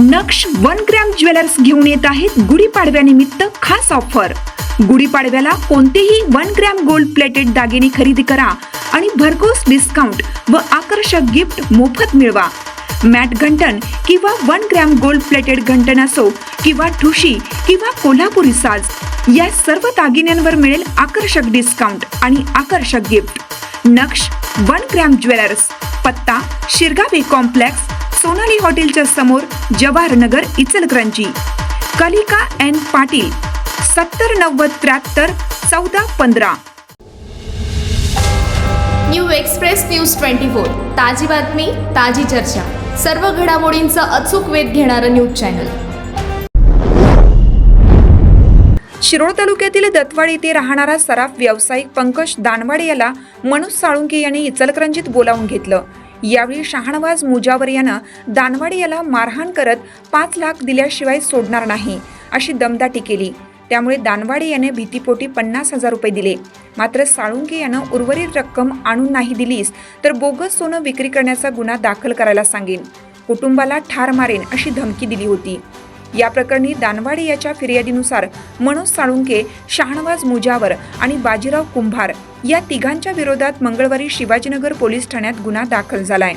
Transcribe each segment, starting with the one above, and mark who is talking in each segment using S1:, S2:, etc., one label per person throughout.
S1: नक्ष one gram jewellers घेऊन येत आहेत गुढीपाडव्यानिमित्त खास ऑफर. गुढीपाडव्याला कोणतेही वन ग्रॅम गोल्ड प्लेटेड दागिने खरेदी करा आणि भरघोस डिस्काउंट व आकर्षक गिफ्ट मोफत मिळवा. मॅट घंटन किंवा वन ग्रॅम गोल्ड प्लेटेड घंटन असो किंवा ठुशी किंवा कोल्हापुरी साज या सर्व दागिन्यांवर मिळेल आकर्षक डिस्काउंट आणि आकर्षक gift Naksh one gram jewellers. पत्ता शिरगावे कॉम्प्लेक्स सोनाली हॉटेलच्या समोर जवाहर नगर इचलकरंजी. कलिका एन पाटील सत्तर नव्वद त्र्याहत्तर चौदा पंधरा.
S2: New express news twenty four ताजी बातमी ताजी चर्चा. सर्व घडामोडींचा अचूक वेध घेणारं न्यूज चॅनल.
S1: शिरोळ तालुक्यातील दत्तवाड येथे राहणारा सराफ व्यावसायिक पंकज दानवाडे याला मनोज साळुंके यांनी इचलकरंजीत बोलावून घेतलं. यावेळी शहाणवाज मुजावर यानं दानवाडे याला मारहाण करत पाच लाख दिल्याशिवाय सोडणार नाही अशी दमदाटी केली. त्यामुळे दानवाडे याने भीतीपोटी पन्नास हजार रुपये दिले. मात्र साळुंके यानं उर्वरित रक्कम आणून नाही दिलीस तर बोगस सोनं विक्री करण्याचा गुन्हा दाखल करायला सांगेन. कुटुंबाला ठार मारेन अशी धमकी दिली होती. या प्रकरणी दानवाडे याच्या फिर्यादीनुसार मनोज साळुंके शहानवाज मुजावर आणि बाजीराव कुंभार या तिघांच्या विरोधात मंगळवारी शिवाजीनगर पोलीस ठाण्यात गुन्हा दाखल झालाय.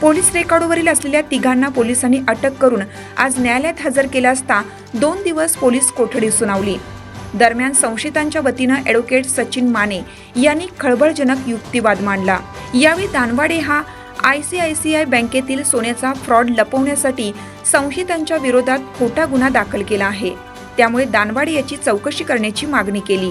S1: पोलीस रेकॉर्डवरील असलेल्या तिघांना पोलिसांनी अटक करून आज न्यायालयात हजर केला असता दोन दिवस पोलीस कोठडी सुनावली. दरम्यान संशयितांच्या वतीनं ॲडव्होकेट सचिन माने यांनी खळबळजनक युक्तिवाद मांडला. यावेळी दानवाडे हा I C I C I बँकेतील सोन्याचा फ्रॉड लपवण्यासाठी संशयितांच्या विरोधात खोटा गुन्हा दाखल केला आहे. त्यामुळे दानवाडे याची चौकशी करण्याची मागणी केली.